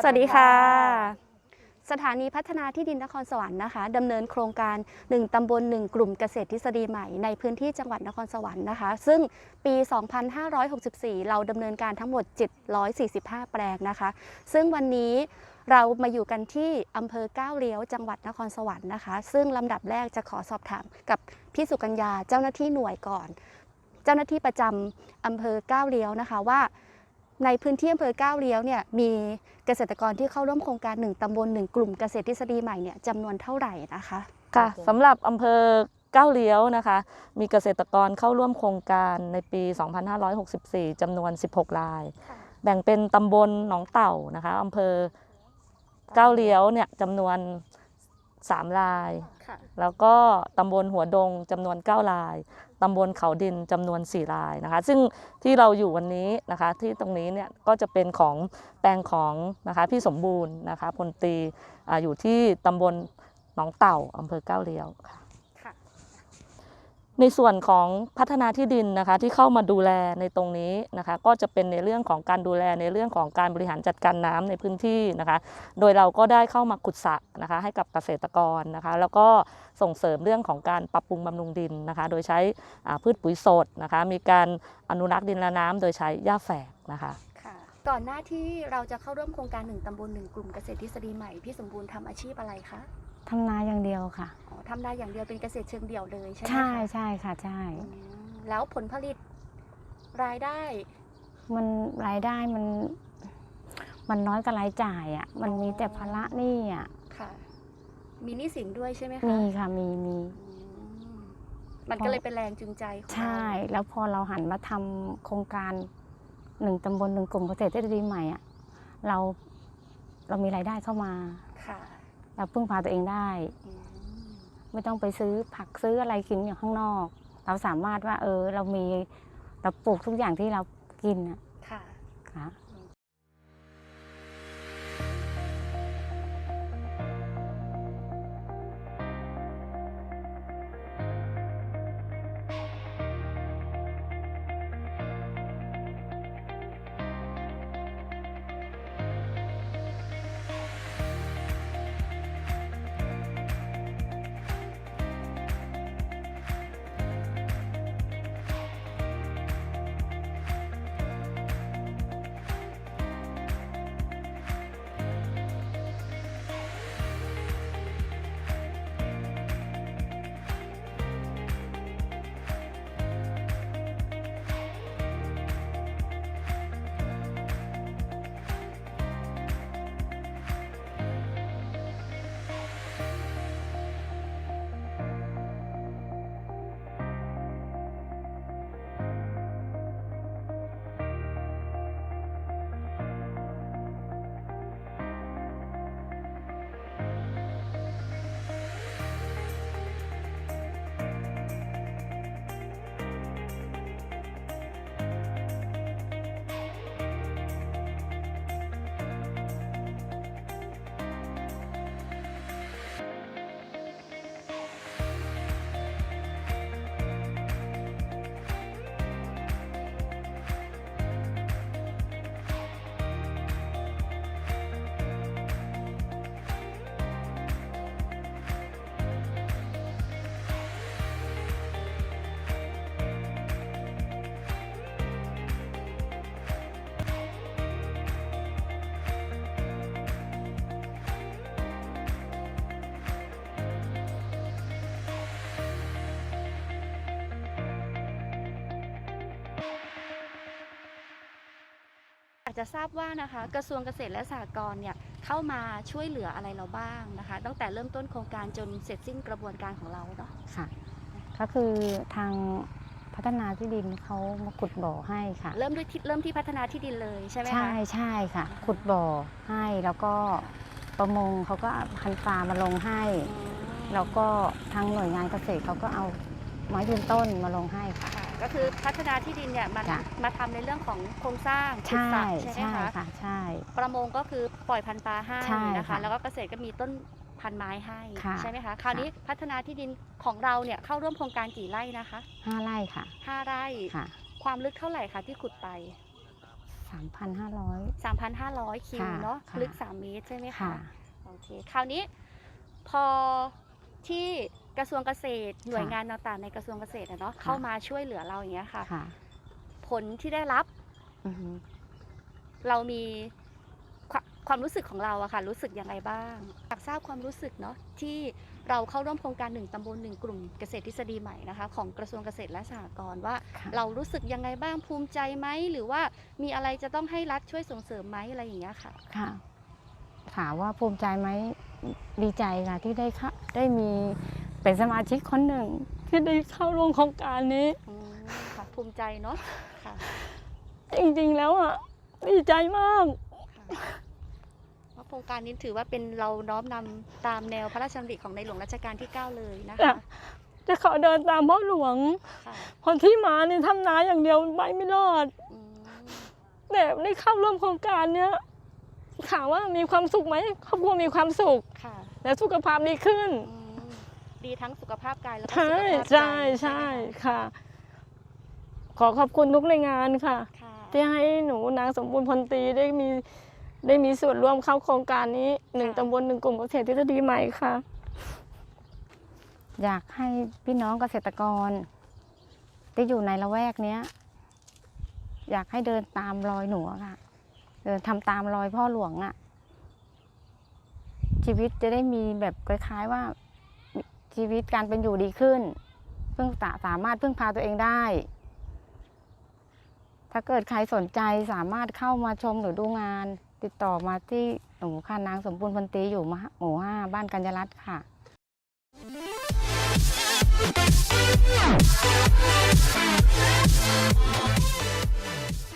สวัสดีค่ะ สถานีพัฒนาที่ดินนครสวรรค์นะคะดำเนินโครงการ 1 ตำบล 1 กลุ่มเกษตรทฤษฎีใหม่ ในพื้นที่จังหวัดนครสวรรค์นะคะ ซึ่งปี 2564 เราดำเนินการทั้งหมด 745 แปลงนะคะ ซึ่งวันนี้เรามาอยู่กันที่อำเภอก้าวเลี้ยวจังหวัดนครสวรรค์นะคะ ซึ่งลำดับแรกจะขอสอบถามกับพี่สุกัญญาเจ้าหน้าที่หน่วยก่อน เจ้าหน้าที่ประจำอำเภอก้าวเลี้ยวนะคะว่า ในพื้นที่อำเภอก้าวเลี้ยวเนี่ยมีเกษตรกรที่เข้าร่วมโครงการ 1 ตำบล 1 กลุ่มเกษตรทฤษฎีใหม่เนี่ยจำนวนเท่าไหร่นะคะค่ะสำหรับอำเภอก้าวเลี้ยวนะคะ มีเกษตรกรเข้าร่วมโครงการในปี 2564 จำนวน 16 ราย แบ่งเป็นตำบลหนองเต่านะคะอำเภอก้าวเลี้ยวเนี่ยจำนวน 3 ราย ค่ะ แล้วก็ตำบลหัวดงจำนวน 9 ราย ตำบลเขาดินจำนวน 4 รายนะคะ ซึ่งที่เราอยู่วันนี้นะคะ ที่ตรงนี้เนี่ยก็จะเป็นของแปลงของนะคะพี่สมบูรณ์นะคะพลตรีอาอยู่ที่ตำบลหนองเต่าอำเภอก้าวเลี้ยวค่ะค่ะ ในส่วนของพัฒนาที่ดินนะคะที่เข้ามาดูแลในตรงนี้นะคะก็จะเป็นในเรื่องของการดูแลในเรื่องของการบริหารจัดการน้ำในพื้นที่นะคะ โดยเราก็ได้เข้ามาขุดสระนะคะให้กับเกษตรกรนะคะ แล้วก็ส่งเสริมเรื่องของการปรับปรุงบำรุงดินนะคะ โดยใช้พืชปุ๋ยสดนะคะ มีการอนุรักษ์ดินและน้ำโดยใช้หญ้าแฝกนะคะก่อนหน้าที่เราจะเข้าร่วมโครงการ1ตำบล1กลุ่มเกษตรทฤษฎีใหม่พี่สมบูรณ์ทำอาชีพอะไรคะ ทำนาอย่างเดียวค่ะ อ๋อทำได้อย่างเดียวเป็นเกษตรเชิงเดี่ยวเลยใช่ไหมคะใช่ใช่ค่ะใช่ อืมแล้วผลผลิตรายได้ มันรายได้มัน มันน้อยกับรายจ่ายอะ มันมีแต่ภาระหนี้อะ ค่ะ มีหนี้สินด้วยใช่ไหมคะมีค่ะมีมี อืมมันก็เลยเป็นแรงจูงใจของเราใช่ แล้วพอเราหันมาทำโครงการหนึ่งตำบลหนึ่งกลุ่มเกษตรทฤษฎีใหม่อะ เราเรามีรายได้เข้ามา ค่ะ เราพึ่งพาตัวเองได้อืมไม่ต้องไปซื้อผักซื้ออะไรกินอย่างข้างนอก เราสามารถว่า เออ เรามีเราปลูกทุกอย่างที่เรากินอะค่ะ อยากจะทราบว่านะคะ กระทรวงเกษตรและสหกรณ์เนี่ยเข้ามาช่วยเหลืออะไรเราบ้างนะคะ ตั้งแต่เริ่มต้นโครงการจนเสร็จสิ้นกระบวนการของเราเนาะค่ะ ก็คือทางพัฒนาที่ดินเขามาขุดบ่อให้ค่ะ เริ่มด้วยที่เริ่มที่พัฒนาที่ดินเลยใช่ไหมคะใช่ใช่ค่ะ ขุดบ่อให้แล้วก็ประมงเขาก็เอาพันธุ์ปลามาลงให้อืมแล้วก็ทางหน่วยงานเกษตรเขาก็เอาไม้ยืนต้นมาลงให้ค่ะค่ะ ก็คือพัฒนาที่ดินเนี่ยมาจ้ะ มาทำในเรื่องของโครงสร้างขุดใช่สระใช่ไหมใช่คะค่ะใช่ ประมงก็คือปล่อยพันธุ์ปลาให้ใช่นะคะ ค่ะแล้วก็เกษตรก็มีต้นพันธุ์ไม้ให้ค่ะใช่ไหมคะคราวนี้พัฒนาที่ดินของเราเนี่ยเข้าร่วมโครงการกี่ไร่นะคะห้าไร่ค่ะห้าไร่ค่ะความลึกเท่าไหร่คะที่ขุดไป3,500 3,500 คิวค่ะเนาะค่ะ ลึก 3 เมตรใช่ไหมคะ ค่ะ โอเค คราวนี้พอที่ กระทรวงเกษตร หน่วยงานต่างๆในกระทรวงเกษตรอะเนาะเข้ามาช่วยเหลือเราอย่างเงี้ยค่ะ ค่ะผลที่ได้รับอือฮึเรามีความความรู้สึกของเราอะค่ะ รู้สึกยังไงบ้างอยากทราบความรู้สึกเนาะที่เราเข้าร่วมโครงการหนึ่งตำบลหนึ่งกลุ่มเกษตรทฤษฎีใหม่นะคะ ของกระทรวงเกษตรและสหกรณ์ว่า ค่ะเรารู้สึกยังไงบ้างภูมิใจไหมหรือว่ามีอะไรจะต้องให้รัฐช่วยส่งเสริมไหมอะไรอย่างเงี้ยค่ะ ค่ะ ถามว่าภูมิใจไหมดีใจค่ะที่ได้เข้าได้มี เป็นสมาชิกคนหนึ่งที่ได้เข้าร่วมโครงการนี้ อืมค่ะภูมิใจเนาะค่ะจริงๆแล้วอะดีใจมาก ค่ะเพราะโครงการนี้ถือว่าเป็นเราน้อมนำตามแนวพระราชดำริของในหลวงรัชกาลที่ 9 เลยนะจ้ะคะจะขอเดินตามพ่อหลวง ค่ะคนที่มานี่ทำนาอย่างเดียวไปไม่รอด อืมแต่ได้เข้าร่วมโครงการเนี้ยถามว่ามีความสุขไหมครอบครัวมีความสุข ค่ะและสุขภาพดีขึ้น อืม ดีทั้งสุขภาพกายแล้วก็ใช่สุขภาพใจใช่ใช่ไหมคะค่ะ ขอขอบคุณทุกหน่วยงานค่ะ ค่ะที่ให้หนูนางสมบูรณ์พลตรีได้มีได้มีส่วนร่วมเข้าโครงการนี้หนึ่งตำบลหนึ่งกลุ่มเกษตรทฤษฎีใหม่ค่ะ อยากให้พี่น้องเกษตรกร ที่อยู่ในละแวกเนี้ย อยากให้เดินตามรอยหนูอะค่ะ เดินทำตามรอยพ่อหลวงอะ่ะชีวิตจะได้มีแบบคล้ายๆว่า ชีวิตการเป็นอยู่ดีขึ้น เพิ่งสามารถพึ่งพาตัวเองได้ ถ้าเกิดใครสนใจสามารถเข้ามาชมหรือดูงาน ติดต่อมาที่หนูค่ะนางสมบูรณ์พันตีอยู่หมู่ห้าบ้านกัญญรัตน์ค่ะ Thank.